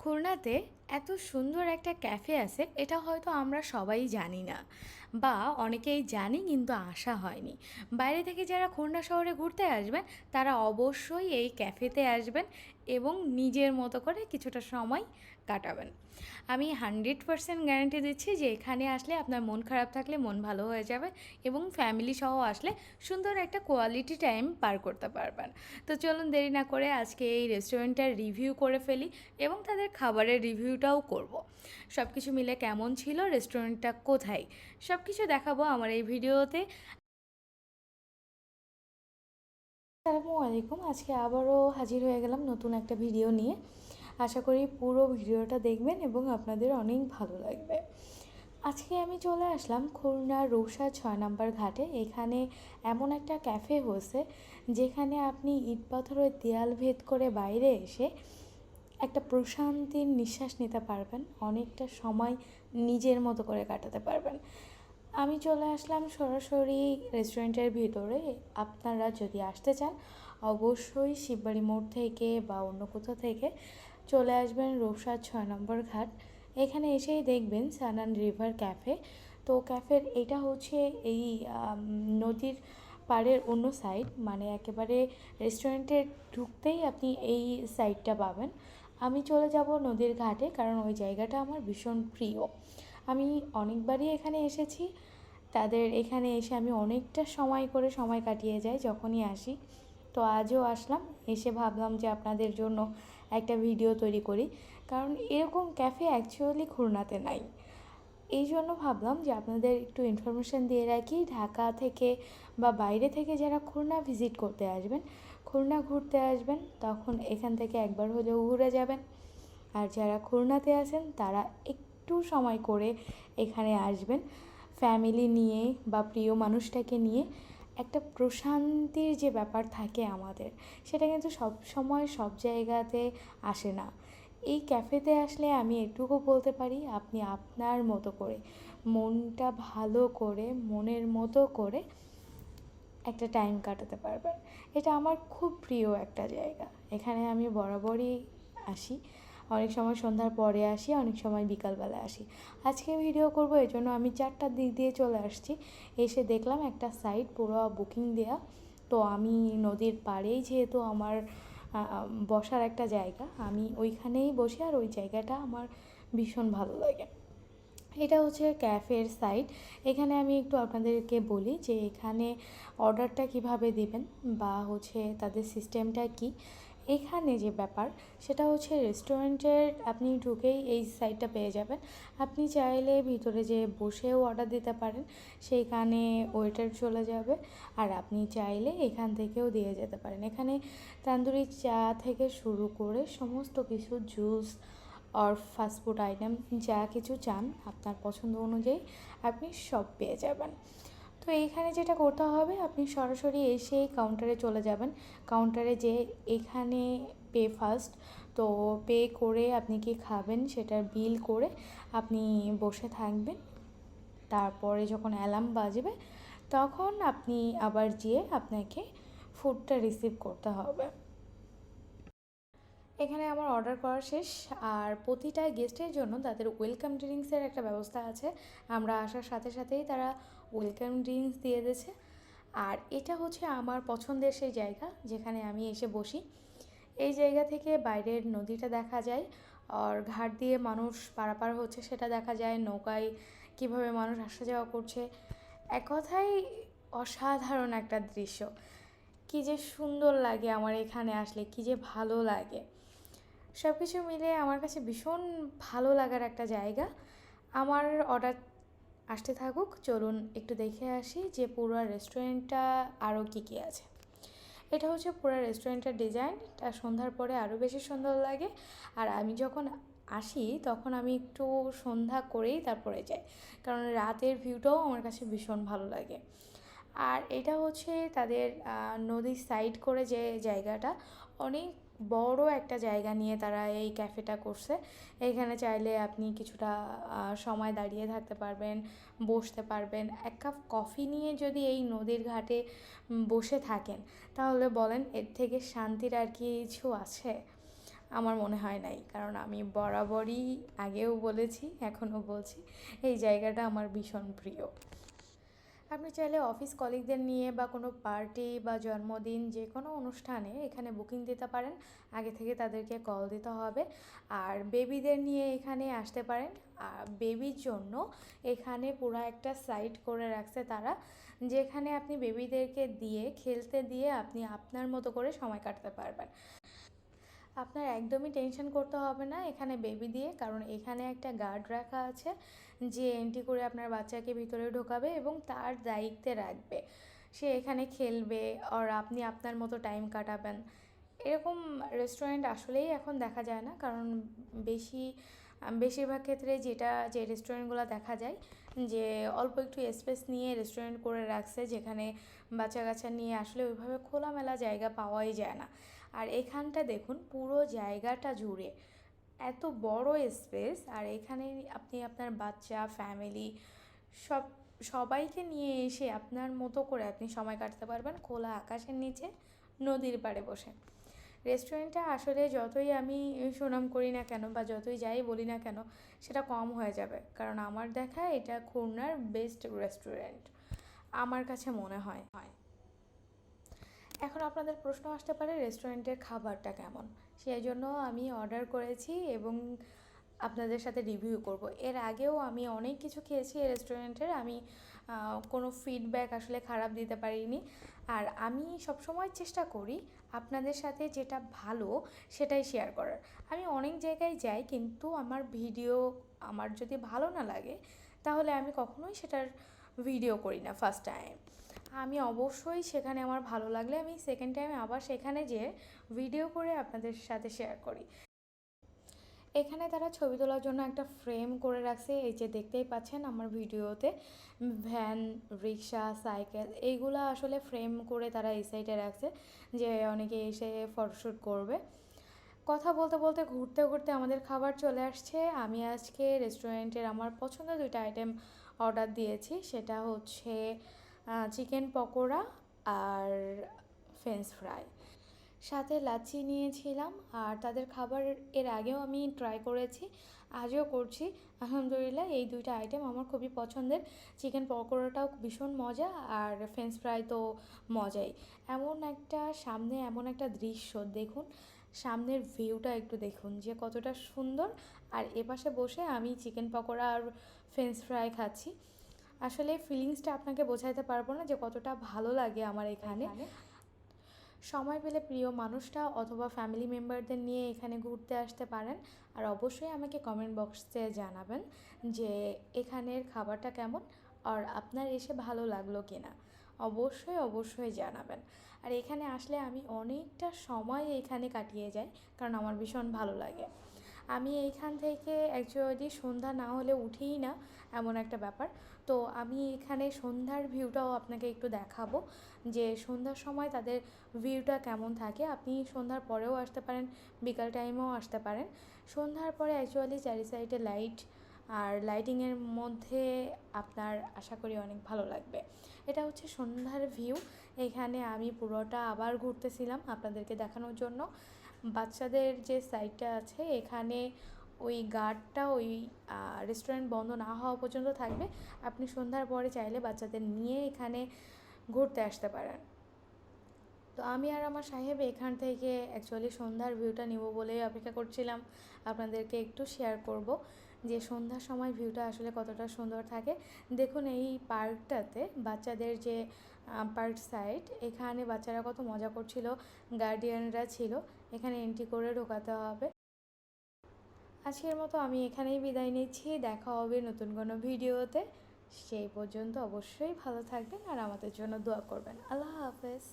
খুলনাতে এত সুন্দর একটা ক্যাফে আছে এটা হয়তো আমরা সবাই জানি না। বা অনেকেই জানি কিন্তু আসা হয়নি। বাইরে থেকে যারা খুলনা শহরে ঘুরতে আসবেন, তারা অবশ্যই এই ক্যাফেতে আসবেন এবং নিজের মতো করে কিছুটা সময় কাটাবেন। আমি হান্ড্রেড পারসেন্ট গ্যারান্টি দিচ্ছি যে এখানে আসলে আপনার মন খারাপ থাকলে মন ভালো হয়ে যাবে এবং ফ্যামিলি সহ আসলে সুন্দর একটা কোয়ালিটি টাইম পার করতে পারবেন। তো চলুন দেরি না করে আজকে এই রেস্টুরেন্টটার রিভিউ করে ফেলি এবং তাদের খাবারের রিভিউটাও করব। সব কিছু মিলে কেমন ছিল, রেস্টুরেন্টটা কোথায়? সব কিছু দেখাবো আমার এই ভিডিওতে। আসসালামু আলাইকুম, আজকে আবারও হাজির হয়ে গেলাম নতুন একটা ভিডিও নিয়ে। আশা করি পুরো ভিডিওটা দেখবেন এবং আপনাদের অনেক ভালো লাগবে। আজকে আমি চলে আসলাম খুলনা রৌসা ছয় নম্বর ঘাটে। এখানে এমন একটা ক্যাফে হয়েছে, যেখানে আপনি ইট পাথরের দেয়াল ভেদ করে বাইরে এসে একটা প্রশান্তির নিঃশ্বাস নিতে পারবেন, অনেকটা সময় নিজের মতো করে কাটাতে পারবেন। আমি চলে আসলাম সরাসরি রেস্টুরেন্টের ভিতরে। আপনারা যদি আসতে চান, অবশ্যই শিববাড়ি মোড় থেকে বা অন্য কোথাও থেকে চলে আসবেন রৌসাদ ছয় নম্বর ঘাট। এখানে এসেই দেখবেন সানান রিভার ক্যাফে। তো ক্যাফের এটা হচ্ছে এই নদীর পাড়ের অন্য সাইড। মানে একেবারে রেস্টুরেন্টে ঢুকতেই আপনি এই সাইডটা পাবেন। আমি চলে যাব নদীর ঘাটে, কারণ ওই জায়গাটা আমার ভীষণ প্রিয়। আমি অনেকবারই এখানে এসেছি। তাদের এখানে এসে আমি অনেকটা সময় করে সময় কাটিয়ে যাই যখনই আসি। তো আজও আসলাম, এসে ভাবলাম যে আপনাদের জন্য একটা ভিডিও তৈরি করি। কারণ এরকম ক্যাফে অ্যাকচুয়ালি খুলনাতে নাই। এই জন্য ভাবলাম যে আপনাদের একটু ইনফরমেশান দিয়ে রাখি, ঢাকা থেকে বা বাইরে থেকে যারা খুলনা ভিজিট করতে আসবেন, খুলনা ঘুরতে আসবেন, তখন এখান থেকে একবার হলেও ঘুরে যাবেন। আর যারা খুলনাতে আছেন, তারা একটু সময় করে এখানে আসবেন। ফ্যামিলি নিয়ে বা প্রিয় মানুষটাকে নিয়ে একটা প্রশান্তির যে ব্যাপার থাকে আমাদের, সেটা কিন্তু সব সময় সব জায়গাতে আসে না। এই ক্যাফেতে আসলে আমি এটুকু বলতে পারি, আপনি আপনার মতো করে, মনটা ভালো করে, মনের মতো করে একটা টাইম কাটাতে পারবেন। এটা আমার খুব প্রিয় একটা জায়গা। এখানে আমি বরাবরই আসি। অনেক সময় সন্ধ্যার পরে আসি, অনেক সময় বিকালবেলা আসি। আজকে ভিডিও করব এই জন্য আমি চারটার দিক দিয়ে চলে আসছি। এসে দেখলাম একটা সাইট পুরো বুকিং দেয়া। তো আমি নদীর পাড়েই যেহেতু আমার বসার একটা জায়গা, আমি ওইখানেই বসি আর ওই জায়গাটা আমার ভীষণ ভালো লাগে। এটা হচ্ছে ক্যাফের সাইট এখানে আমি একটু আপনাদেরকে বলি যে এখানে অর্ডারটা কীভাবে দিবেন বা হচ্ছে তাদের সিস্টেমটা কি। এখানে যে ব্যাপার, সেটা হচ্ছে রেস্টুরেন্টের আপনি ঢুকেই এই সাইডটা পেয়ে যাবেন। আপনি চাইলে ভিতরে যে বসেও অর্ডার দিতে পারেন, সেইখানে ওয়েটার চলে যাবে। আর আপনি চাইলে এখান থেকেও দিয়ে যেতে পারেন। এখানে তান্দুরি চা থেকে শুরু করে সমস্ত কিছু জুস আর ফাস্টফুড আইটেম যা কিছু চান আপনার পছন্দ অনুযায়ী আপনি সব পেয়ে যাবেন। তো এইখানে যেটা করতে হবে, আপনি সরাসরি এসে কাউন্টারে চলে যাবেন। কাউন্টারে যে এখানে পে ফার্স্ট তো পে করে আপনি কি খাবেন সেটার বিল করে আপনি বসে থাকবেন। তারপরে যখন অ্যালার্ম বাজবে, তখন আপনি আবার যেয়ে আপনাকে ফুডটা রিসিভ করতে হবে। এখানে আমার অর্ডার করা শেষ। আর প্রতিটা গেস্টের জন্য তাদের ওয়েলকাম ড্রিঙ্কসের একটা ব্যবস্থা আছে। আমরা আসার সাথে সাথেই তারা ওয়েলকাম ড্রিঙ্কস দিয়ে দিয়েছে। আর এটা হচ্ছে আমার পছন্দের সেই জায়গা যেখানে আমি এসে বসি। এই জায়গা থেকে বাইরের নদীটা দেখা যায়। আর ঘাট দিয়ে মানুষ পারাপার হচ্ছে সেটা দেখা যায়। নৌকায় কীভাবে মানুষ আসা যাওয়া করছে। এক কথায় অসাধারণ একটা দৃশ্য। কী যে সুন্দর লাগে আমার এখানে আসলে, কী যে ভালো লাগে। সব কিছু মিলে আমার কাছে ভীষণ ভালো লাগার একটা জায়গা। আমার অর্ডার আসতে থাকুক, চলুন একটু দেখে আসি যে পুরো রেস্টুরেন্টটা আরও কী কী আছে। এটা হচ্ছে পুরো রেস্টুরেন্টের ডিজাইন তা সন্ধ্যার পরে আরও বেশি সুন্দর লাগে। আর আমি যখন আসি, তখন আমি একটু সন্ধ্যা করেই তারপরে যাই, কারণ রাতের ভিউটাও আমার কাছে ভীষণ ভালো লাগে। আর এটা হচ্ছে তাদের নদীর সাইড করে যে জায়গাটা, অনেক বড় একটা জায়গা নিয়ে তারা এই ক্যাফেটা করছে। এখানে চাইলে আপনি কিছুটা সময় দাঁড়িয়ে থাকতে পারবেন, বসতে পারবেন। এক কাপ কফি নিয়ে যদি এই নদীর ঘাটে বসে থাকেন, তাহলে বলেন এর থেকে শান্তির আর কি কিছু আছে? আমার মনে হয় নাই, কারণ আমি বরাবরই আগেও বলেছি, এখনও বলছি। এই জায়গাটা আমার ভীষণ প্রিয়। আপনি চাইলে অফিস কলিগদের নিয়ে বা কোনো পার্টি বা জন্মদিন যে কোনো অনুষ্ঠানে এখানে বুকিং দিতে পারেন। আগে থেকে তাদেরকে কল দিতে হবে। আর বেবিদের নিয়ে এখানে আসতে পারেন। আর বেবির জন্য এখানে পুরো একটা সাইট করে রাখছে তারা। যেখানে আপনি বেবিদেরকে দিয়ে, খেলতে দিয়ে আপনি আপনার মতো করে সময় কাটাতে পারবেন। আপনার একদমই টেনশন করতে হবে না এখানে বেবি দিয়ে, কারণ এখানে একটা গার্ড রাখা আছে, যে এন্ট্রি করে আপনার বাচ্চাকে ভিতরে ঢোকাবে এবং তার দায়িত্বে রাখবে। সে এখানে খেলবে আর আপনি আপনার মতো টাইম কাটাবেন। এরকম রেস্টুরেন্ট আসলেই এখন দেখা যায় না, কারণ বেশি, বেশিরভাগ ক্ষেত্রে যেটা, যে রেস্টুরেন্টগুলো দেখা যায়, যে অল্প একটু স্পেস নিয়ে রেস্টুরেন্ট করে রাখছে, যেখানে বাচ্চা কাচ্চা নিয়ে আসলে ওইভাবে খোলামেলা জায়গা পাওয়াই যায় না। আর এখানটা দেখুন, পুরো জায়গাটা জুড়ে। এত বড় স্পেস আর এখানে আপনি আপনার বাচ্চা ফ্যামিলি সব, সবাইকে নিয়ে এসে আপনার মতো করে আপনি সময় কাটাতে পারবেন খোলা আকাশের নিচে, নদীর পাড়ে বসে। রেস্টুরেন্টটা আসলে যতই আমি সুনাম করি না কেন বা যতই যাই বলি না কেন, সেটা কম হয়ে যাবে। কারণ আমার দেখা এটা খুলনার বেস্ট রেস্টুরেন্ট আমার কাছে মনে হয়। হয় এখন আপনাদের প্রশ্ন আসতে পারে, রেস্টুরেন্টের খাবারটা কেমন? সেই জন্য আমি অর্ডার করেছি এবং আপনাদের সাথে রিভিউ করব। এর আগেও আমি অনেক কিছু খেয়েছি এই রেস্টুরেন্টের। আমি কোনো ফিডব্যাক আসলে খারাপ দিতে পারিনি। আর আমি সবসময় চেষ্টা করি আপনাদের সাথে যেটা ভালো সেটাই শেয়ার করার। আমি অনেক জায়গায় যাই কিন্তু আমার ভিডিও আমার যদি ভালো না লাগে, তাহলে আমি কখনোই সেটার ভিডিও করি না ফার্স্ট টাইম আমি অবশ্যই সেখানে আমার ভালো লাগলে আমি সেকেন্ড টাইমে আবার সেখানে যেয়ে ভিডিও করে আপনাদের সাথে শেয়ার করি। এখানে তারা ছবি তোলার জন্য একটা ফ্রেম করে রাখছে, এই যে দেখতেই পাচ্ছেন আমার ভিডিওতে ভ্যান রিক্সা সাইকেল এইগুলো আসলে ফ্রেম করে তারা এই সাইডে রাখছে, যে অনেকে এসে ফটোশ্যুট করবে। কথা বলতে বলতে ঘুরতে ঘুরতে আমাদের খাবার চলে আসছে। আমি আজকে রেস্টুরেন্টের আমার পছন্দের দুইটা আইটেম অর্ডার দিয়েছি, সেটা হচ্ছে চিকেন পকোড়া আর ফ্রেঞ্চ ফ্রাই সাথে লাচ্ছি নিয়েছিলাম, আর তাদের খাবার এর আগেও আমি ট্রাই করেছি, আজও করছি। আলহামদুলিল্লাহ, এই দুইটা আইটেম আমার খুবই পছন্দের। চিকেন পকোড়াটাও ভীষণ মজা, আর ফ্রেঞ্চ ফ্রাই তো মজাই। এমন একটা, সামনে এমন একটা দৃশ্য, দেখুন, সামনের ভিউটা একটু দেখুন, যে কতটা সুন্দর। আর এপাশে বসে আমি চিকেন পকোড়া আর ফ্রেঞ্চ ফ্রাই খাচ্ছি। আসলে ফিলিংসটা আপনাকে বোঝাতে পারব না যে কতটা ভালো লাগে আমার এখানে। সময় পেলে প্রিয় মানুষটা অথবা ফ্যামিলি মেম্বারদের নিয়ে এখানে ঘুরতে আসতে পারেন। আর অবশ্যই আমাকে কমেন্ট বক্সে জানাবেন যে এখানের খাবারটা কেমন আর আপনার এসে ভালো লাগল কি না অবশ্যই অবশ্যই জানাবেন। আর এখানে আসলে আমি অনেকটা সময় এখানে কাটিয়ে যাই কারণ আমার ভীষণ ভালো লাগে। আমি এইখান থেকে অ্যাকচুয়ালি সন্ধ্যা না হলে উঠিই না, এমন একটা ব্যাপার। তো আমি এখানে সন্ধ্যার ভিউটাও আপনাকে একটু দেখাবো, যে সন্ধ্যার সময় তাদের ভিউটা কেমন থাকে। আপনি সন্ধ্যার পরেও আসতে পারেন, বিকাল টাইমেও আসতে পারেন। সন্ধ্যার পরে অ্যাকচুয়ালি চারি সাইডে লাইট আর লাইটিংয়ের মধ্যে আপনার আশা করি অনেক ভালো লাগবে। এটা হচ্ছে সন্ধ্যার ভিউ এখানে আমি পুরোটা আবার ঘুরতেছিলাম আপনাদেরকে দেখানোর জন্য। বাচ্চাদের যে সাইডটা আছে, এখানে ওই গার্ডটা ওই রেস্টুরেন্ট বন্ধ না হওয়া পর্যন্ত থাকবে। আপনি সন্ধ্যার পরে চাইলে বাচ্চাদের নিয়ে এখানে ঘুরতে আসতে পারেন। তো আমি আর আমার সাহেব এখান থেকে অ্যাকচুয়ালি সন্ধ্যার ভিউটা নেব বলেই অপেক্ষা করছিলাম। আপনাদেরকে একটু শেয়ার করব যে সন্ধ্যার সময় ভিউটা আসলে কতটা সুন্দর থাকে। দেখুন, এই পার্কটাতে বাচ্চাদের যে পার্ক সাইড এখানে বাচ্চারা কত মজা করছিল গার্ডিয়ানরা ছিল। এখানে এন্ট্রি করে ঢোকাতে হবে। আজকের মতো আমি এখানেই বিদায় নিচ্ছি। দেখা হবে নতুন কোনো ভিডিওতে। সেই পর্যন্ত অবশ্যই ভালো থাকবেন আর আমাদের জন্য দোয়া করবেন। আল্লাহ হাফেজ।